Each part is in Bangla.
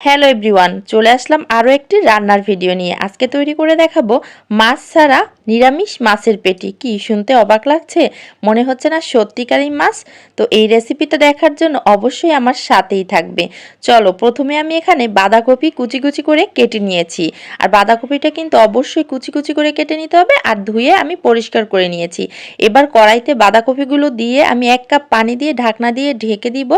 হ্যালো এভরিওয়ান চলে আসলাম আরও একটি রান্নার ভিডিও নিয়ে। আজকে তৈরি করে দেখাবো মাছ ছাড়া নিরামিষ মাছের পেটি। কি শুনতে অবাক লাগছে? মনে হচ্ছে না সত্যিকারই মাছ। তো এই রেসিপিটা দেখার জন্য অবশ্যই আমার সাথেই থাকবে। চলো, প্রথমে আমি এখানে বাঁধাকপি কুচি কুচি করে কেটে নিয়েছি। আর বাঁধাকপিটা কিন্তু অবশ্যই কুচি কুচি করে কেটে নিতে হবে আর ধুয়ে আমি পরিষ্কার করে নিয়েছি। এবার কড়াইতে বাঁধাকপিগুলো দিয়ে আমি এক কাপ পানি দিয়ে ঢাকনা দিয়ে ঢেকে দিব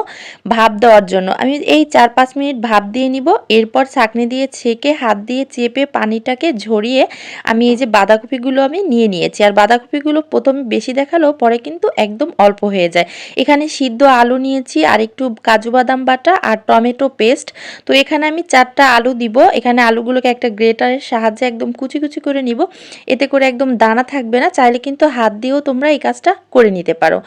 ভাপ দেওয়ার জন্য। আমি এই চার পাঁচ মিনিট ভাপ দিয়ে নিব। এরপর ছাঁকনি দিয়ে ছেঁকে, হাত দিয়ে চেপে পানিটাকে ঝরিয়ে আমি এই যে বাঁধাকপিগুলো আমি নিয়ে নিয়েছি। আর বাঁধাকপিগুলো প্রথমে বেশি দেখালেও পরে কিন্তু একদম অল্প হয়ে যায়। এখানে সিদ্ধ আলু নিয়েছি, আর একটু কাজু বাদাম বাটা আর টমেটো পেস্ট। তো এখানে আমি চারটা আলু দিব। এখানে আলুগুলোকে একটা গ্রেটারের সাহায্যে একদম কুচি কুচি করে নিব। এতে করে একদম দানা থাকবে না, চাইলে কিন্তু হাত দিয়েও তোমরা এই কাজটা করে নিতে পারো।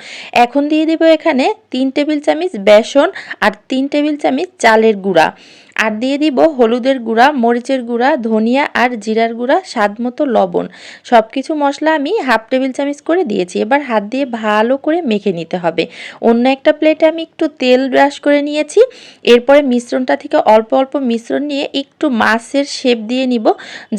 এখন দিয়ে দিব এখানে তিন টেবিল চামচ বেসন আর তিন টেবিল চামচ চালের গুঁড়া। আর দিয়ে দিব হলুদের গুঁড়া, মরিচের গুঁড়া, ধনিয়া আর জিরার গুঁড়া, স্বাদ মতো লবণ। সব কিছু মশলা আমি হাফ টেবিল চামচ করে দিয়েছি। এবার হাত দিয়ে ভালো করে মেখে নিতে হবে। অন্য একটা প্লেটে আমি একটু তেল ব্রাশ করে নিয়েছি। এরপরে মিশ্রণটা থেকে অল্প অল্প মিশ্রণ নিয়ে একটু মাছের শেপ দিয়ে নিব,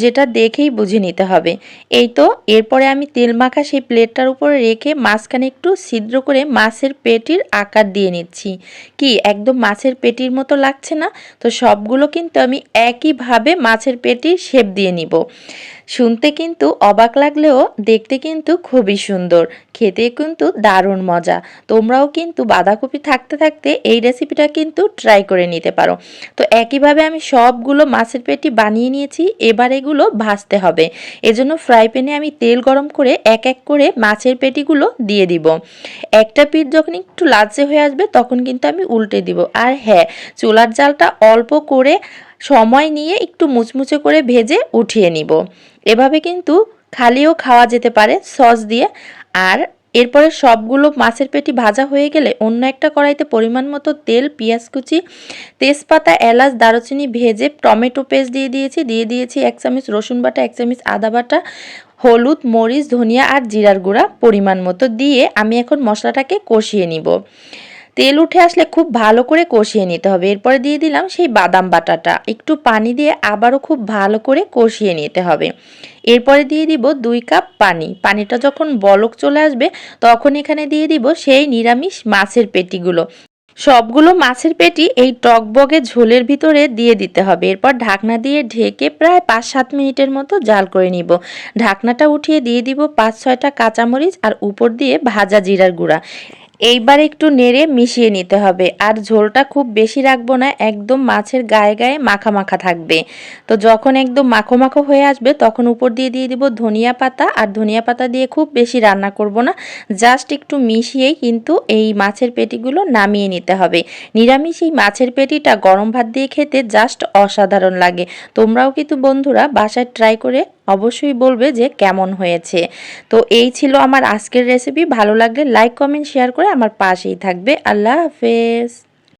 যেটা দেখেই বুঝে নিতে হবে। এই তো, এরপরে আমি তেল মাখা সেই প্লেটটার উপরে রেখে মাঝখানে একটু ছিদ্র করে মাছের পেটির আকার দিয়ে নিচ্ছি। কি, একদম মাছের পেটির মতো লাগছে না? তো সবগুলো কিন্তু আমি একইভাবে মাছের পেটি শেপ দিয়ে নিব। শুনতে কিন্তু অবাক লাগলেও দেখতে কিন্তু খুবই সুন্দর। খেতে কিন্তু দারুণ মজা। তোমরাও কিন্তু বাঁধাকপি থাকতে থাকতে এই রেসিপিটা কিন্তু ট্রাই করে নিতে পারো। তো একইভাবে আমি সবগুলো মাছের পেটি বানিয়ে নিয়েছি, এবার এগুলো ভাজতে হবে। এজন্য ফ্রাই প্যানে আমি তেল গরম করে এক এক করে মাছের পেটিগুলো দিয়ে দিব। একটা পিঠ যখন একটু লালচে হয়ে আসবে, তখন কিন্তু আমি উল্টে দিব। আর হ্যাঁ চুলার জালটা অল্প করে সময় নিয়ে একটু মুচমুচে করে ভেজে উঠিয়ে নিব। এভাবে কিন্তু খালিও খাওয়া যেতে পারে, সস দিয়ে। আর এরপরে সবগুলো মাছের পেটি ভাজা হয়ে গেলে অন্য একটা কড়াইতে পরিমাণ মতো তেল, পেঁয়াজ কুচি, তেজপাতা, এলাচ, দারুচিনি ভেজে টমেটো পেস্ট দিয়ে দিয়েছি। দিয়ে দিয়েছি এক চামচ রসুন বাটা, এক চামচ আদা বাটা, হলুদ, মরিচ, ধনিয়া আর জিরার গুঁড়া পরিমাণ মতো দিয়ে আমি এখন মশলাটাকে কষিয়ে নিব। তেল উঠে আসলে খুব ভালো করে কষিয়ে নিতে হবে। এরপরে দিয়ে দিলাম সেই বাদাম বাটাটা। একটু পানি দিয়ে আবারও খুব ভালো করে কষিয়ে নিতে হবে। এরপরে দিয়ে দিব দুই কাপ পানি। পানিটা যখন বলক চলে আসবে, তখন এখানে দিয়ে দিব সেই নিরামিষ মাছের পেটিগুলো। সবগুলো মাছের পেটি এই টকবগে ঝোলের ভিতরে দিয়ে দিতে হবে। এরপর ঢাকনা দিয়ে ঢেকে প্রায় পাঁচ সাত মিনিটের মতো জাল করে নিব। ঢাকনাটা উঠিয়ে দিয়ে দিব পাঁচ ছয়টা কাঁচামরিচ আর উপর দিয়ে ভাজা জিরার গুঁড়া। এইবার একটু নেড়ে মিশিয়ে নিতে হবে। আর ঝোলটা খুব বেশি রাখব না, একদম মাছের গায়ে গায়ে মাখা মাখা থাকবে। তো যখন একদম মাখো মাখো হয়ে আসবে, তখন উপর দিয়ে দিয়ে দিব ধনিয়া পাতা। আর ধনিয়া পাতা দিয়ে খুব বেশি রান্না করব না, জাস্ট একটু মিশিয়েই কিন্তু এই মাছের পেটিগুলো নামিয়ে নিতে হবে। নিরামিষ এই মাছের পেটিটা গরম ভাত দিয়ে খেতে জাস্ট অসাধারণ লাগে। তোমরাও কিন্তু বন্ধুরা বাসায় ট্রাই করে অবশ্যই বলবে যে কেমন হয়েছে। তো এই ছিল আমার আজকের রেসিপি ভালো লাগলে লাইক কমেন্ট শেয়ার করে আমার পাশেই থাকবে। আল্লাহ হাফেজ।